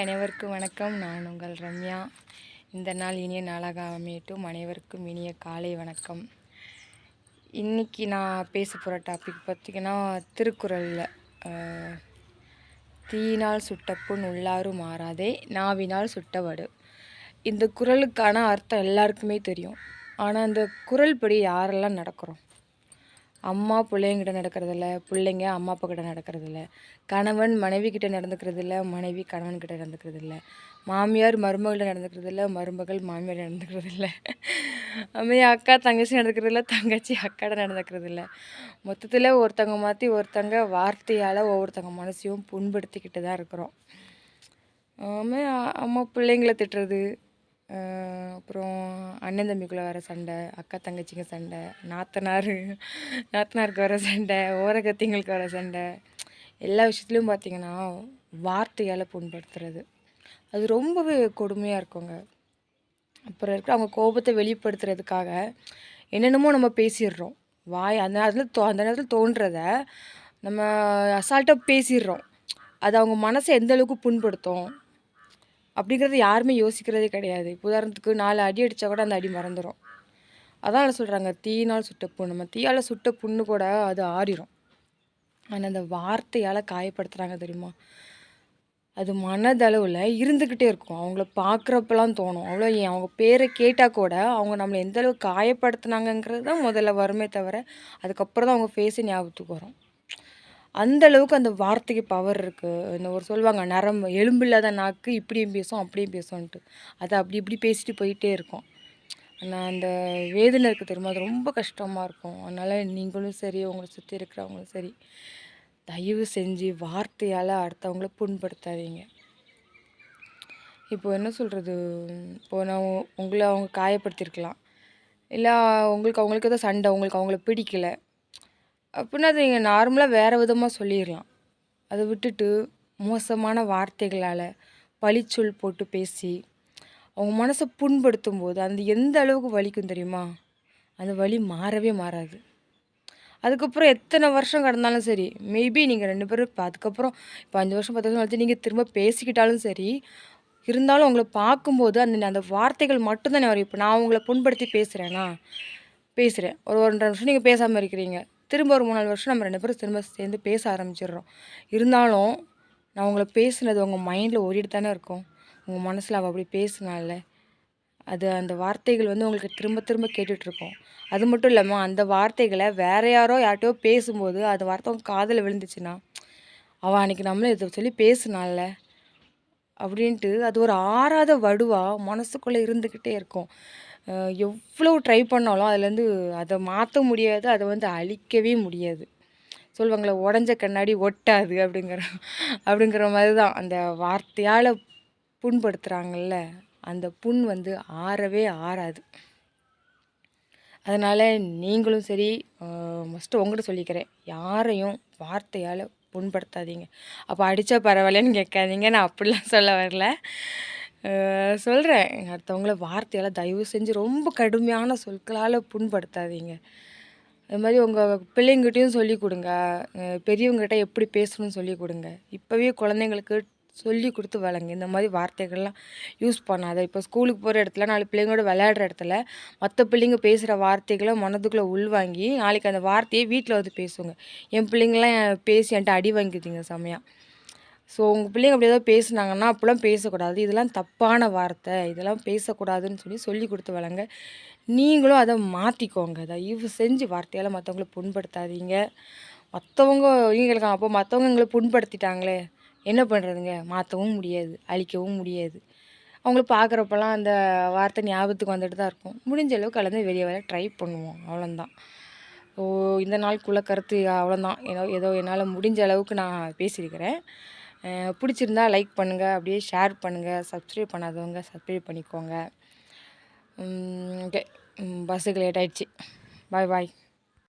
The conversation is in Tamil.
அனைவருக்கும் வணக்கம். நான் உங்கள் ரம்யா. இந்த நாள் இனிய நாளாக அமையட்டும். அனைவருக்கும் இனிய காலை வணக்கம். இன்றைக்கி நான் பேச போகிற டாபிக் பார்த்திங்கன்னா திருக்குறளில் தீயினால் சுட்ட உள்ளாரும் மாறாதே நாவினால் சுட்டவடு இந்த குறளுக்கான அர்த்தம் எல்லாருக்குமே தெரியும். ஆனால் அந்த குரல் படி யாரெல்லாம் நடக்கிறோம்? அம்மா பிள்ளைங்கிட்ட நடக்கிறதில்ல பிள்ளைங்க அம்மா அப்பா கிட்ட நடக்கிறதில்ல. கணவன் மனைவி கிட்ட நடந்துக்கிறதில்ல மனைவி கணவன் கிட்ட நடந்துக்கிறதில்ல. மாமியார் மருமகிட்ட நடந்துக்கிறதில்ல மருமகள் மாமியார் நடந்துக்கிறதில்ல. அதுமாதிரி அக்கா தங்கச்சி நடந்துக்கிறதில்ல தங்கச்சி அக்காட நடந்துக்கிறதில்ல. மொத்தத்தில் ஒருத்தவங்க மாற்றி ஒருத்தங்க வார்த்தையால் ஒவ்வொருத்தங்க மனசையும் புண்படுத்திக்கிட்டு தான் இருக்கிறோம் அம்மா பிள்ளைங்கள திட்டுறது அப்புறம் அண்ணன் தம்பிக்குள்ளே வர சண்டை அக்கா தங்கச்சிங்க சண்டை நாத்தனார் நாத்தனாருக்கு வர சண்டை ஓரகத்திங்களுக்கு வர சண்டை. எல்லா விஷயத்துலையும் பார்த்திங்கன்னா வார்த்தையால் புண்படுத்துறது. அது ரொம்பவே கொடுமையாக இருக்குங்க. அப்புறம் இருக்கிற அவங்க கோபத்தை வெளிப்படுத்துறதுக்காக என்னென்னமோ நம்ம பேசிடுறோம். வாய் அந்த நேரத்தில் தோ அந்த நேரத்தில் தோன்றத நம்ம அசால்ட்டாக பேசிடுறோம். அது அவங்க மனசை எந்த அளவுக்கு புண்படுத்தும் அப்படிங்கிறது யாருமே யோசிக்கிறதே கிடையாது. இப்போ உதாரணத்துக்கு நாலு அடி அடித்தா கூட அந்த அடி மறந்துடும் அதான் சொல்கிறாங்க தீயினால் சுட்ட புண்ணு நம்ம தீயால் சுட்ட புண்ணு கூட அது ஆறிடும் ஆனால் அந்த வார்த்தையால் காயப்படுத்துகிறாங்க தெரியுமா? அது மனதளவில் இருந்துக்கிட்டே இருக்கும். அவங்கள பார்க்குறப்பெல்லாம் தோணும். அவ்வளோ ஏன்? அவங்க பேரை கேட்டால் கூட அவங்க நம்மளை எந்தளவு காயப்படுத்துனாங்கங்கிறது தான் முதல்ல வருமே தவிர அதுக்கப்புறம் தான் அவங்க ஃபேஸு ஞாபகத்துக்கு வரும். அந்த அளவுக்கு அந்த வார்த்தைக்கு பவர் இருக்குது இந்த ஒரு சொல்லுவாங்க நரம்பு எலும்பு இல்லாத நாக்கு இப்படியும் பேசும் அப்படியும் பேசும்ன்ட்டு. அது அப்படி இப்படி பேசிட்டு போயிட்டே இருக்கும். ஆனால் அந்த வேதனை இருக்குது தெரியுமா? அது ரொம்ப கஷ்டமாக இருக்கும். அதனால் நீங்களும் சரி உங்களை சுற்றி இருக்கிறவங்களும் சரி தயவு செஞ்சு வார்த்தையால் அடுத்தவங்கள புண்படுத்தாதீங்க. இப்போ என்ன சொல்கிறது இப்போ நான் உங்களை அவங்க காயப்படுத்தியிருக்கலாம் இல்லை உங்களுக்கு அவங்களுக்கு ஏதோ சண்டை உங்களுக்கு அவங்கள பிடிக்கல. அப்படின்னா அதை நீங்கள் நார்மலாக வேறு விதமாக சொல்லிடலாம். அதை விட்டுட்டு மோசமான வார்த்தைகளால் பழிச்சொல் போட்டு பேசி அவங்க மனசை புண்படுத்தும் போது அந்த எந்த அளவுக்கு வலிக்கும் தெரியுமா? அந்த வலி மாறவே மாறாது. அதுக்கப்புறம் எத்தனை வருஷம் கடந்தாலும் சரி மேபி நீங்கள் ரெண்டு பேரும் இப்போ அதுக்கப்புறம் இப்போ அஞ்சு வருஷம் பத்து வருஷம் கழிச்சு நீங்கள் திரும்ப பேசிக்கிட்டாலும் சரி இருந்தாலும் உங்களை பார்க்கும்போது அந்த அந்த வார்த்தைகள் மட்டும்தானே வரும். இப்போ நான் உங்களை புண்படுத்தி பேசுகிறேன்னா பேசுகிறேன் ஒரு ஒன்றரை நிமிஷம் நீங்கள் பேசாமல் இருக்கிறீங்க. திரும்ப ஒரு மூணு நாலு வருஷம் நம்ம ரெண்டு பேரும் திரும்ப சேர்ந்து பேச ஆரம்பிச்சிடுறோம். இருந்தாலும் நான் உங்களை பேசுனது உங்கள் மைண்டில் ஓடிட்டு தானே இருக்கும். உங்கள் மனசில் அவள் அப்படி பேசுனால. அது அந்த வார்த்தைகள் வந்து உங்களுக்கு திரும்ப திரும்ப கேட்டுட்ருக்கோம் அது மட்டும் இல்லாமல் அந்த வார்த்தைகளை வேற யாரோ யார்கிட்டயோ பேசும்போது அந்த வார்த்தை உங்கள் காதில் விழுந்துச்சுன்னா அவள் அன்றைக்கி நம்மளும் இதை சொல்லி பேசுனால அப்படின்ட்டு அது ஒரு ஆறாத வடுவாக மனசுக்குள்ளே இருந்துக்கிட்டே இருக்கும். எவ்வளோ ட்ரை பண்ணாலும் அதுலேருந்து அதை மாற்ற முடியாது அதை வந்து அழிக்கவே முடியாது. சொல்லுவாங்களே உடஞ்ச கண்ணாடி ஒட்டாது அப்படிங்கிற அப்படிங்கிற மாதிரி தான் அந்த வார்த்தையால் புண்படுத்துகிறாங்கல்ல அந்த புண் வந்து ஆறவே ஆறாது. அதனால் நீங்களும் சரி மஸ்ட்டு உங்கள்கிட்ட சொல்லிக்கிறேன் யாரையும் வார்த்தையால் புண்படுத்தாதீங்க. அப்போ அடித்தா பரவாயில்லன்னு கேட்காதீங்க நான் அப்படிலாம் சொல்ல வரல. சொல்கிறேன் அடுத்தவங்கள வார்த்தையால் தயவு செஞ்சு ரொம்ப கடுமையான சொற்களால் புண்படுத்தாதீங்க. அது மாதிரி உங்கள் பிள்ளைங்கிட்டையும் சொல்லி கொடுங்க. பெரியவங்ககிட்ட எப்படி பேசணும்னு சொல்லி கொடுங்க. இப்போவே குழந்தைங்களுக்கு சொல்லி கொடுத்து வளங்க இந்த மாதிரி வார்த்தைகள்லாம் யூஸ் பண்ணாத. இப்போ ஸ்கூலுக்கு போகிற இடத்துல நாலு பிள்ளைங்களோட விளையாடுற இடத்துல மற்ற பிள்ளைங்க பேசுகிற வார்த்தைகளை மனதுக்குள்ளே உள்வாங்கி நாளைக்கு அந்த வார்த்தையை வீட்டில் வந்து பேசுங்க. என் பிள்ளைங்களாம் பேசி என்கிட்ட அடி வாங்கிக்குதுங்க சமயம் ஸோ உங்கள் பிள்ளைங்க அப்படி ஏதாவது பேசுனாங்கன்னா அப்போலாம் பேசக்கூடாது. இதெல்லாம் தப்பான வார்த்தை. இதெல்லாம் பேசக்கூடாதுன்னு சொல்லி சொல்லி கொடுத்து வளங்க. நீங்களும் அதை மாற்றிக்கோங்க தயவு செஞ்சு வார்த்தையால் மற்றவங்கள புண்படுத்தாதீங்க. மற்றவங்க நீங்களுக்கு அப்போ மற்றவங்க எங்களை புண்படுத்திட்டாங்களே. என்ன பண்ணுறதுங்க மாற்றவும் முடியாது. அழிக்கவும் முடியாது. அவங்கள பார்க்குறப்பெல்லாம் அந்த வார்த்தை ஞாபகத்துக்கு வந்துட்டு தான் இருக்கும். முடிஞ்ச அளவுக்கு கலந்து வெளியே வர ட்ரை பண்ணுவோம். அவ்வளோதான் ஓ இந்த நாளுக்குள்ள கருத்து அவ்வளோதான் ஏதோ ஏதோ என்னால் முடிஞ்ச அளவுக்கு நான் பேசியிருக்கிறேன். பிடிச்சிருந்தா லைக் பண்ணுங்கள் அப்படியே ஷேர் பண்ணுங்கள் சப்ஸ்கிரைப் பண்ணாதவங்க சப்ஸ்கிரைப் பண்ணிக்கோங்க. ஓகே பஸ்ஸுக்கு லேட் ஆயிடுச்சு. பாய் பாய்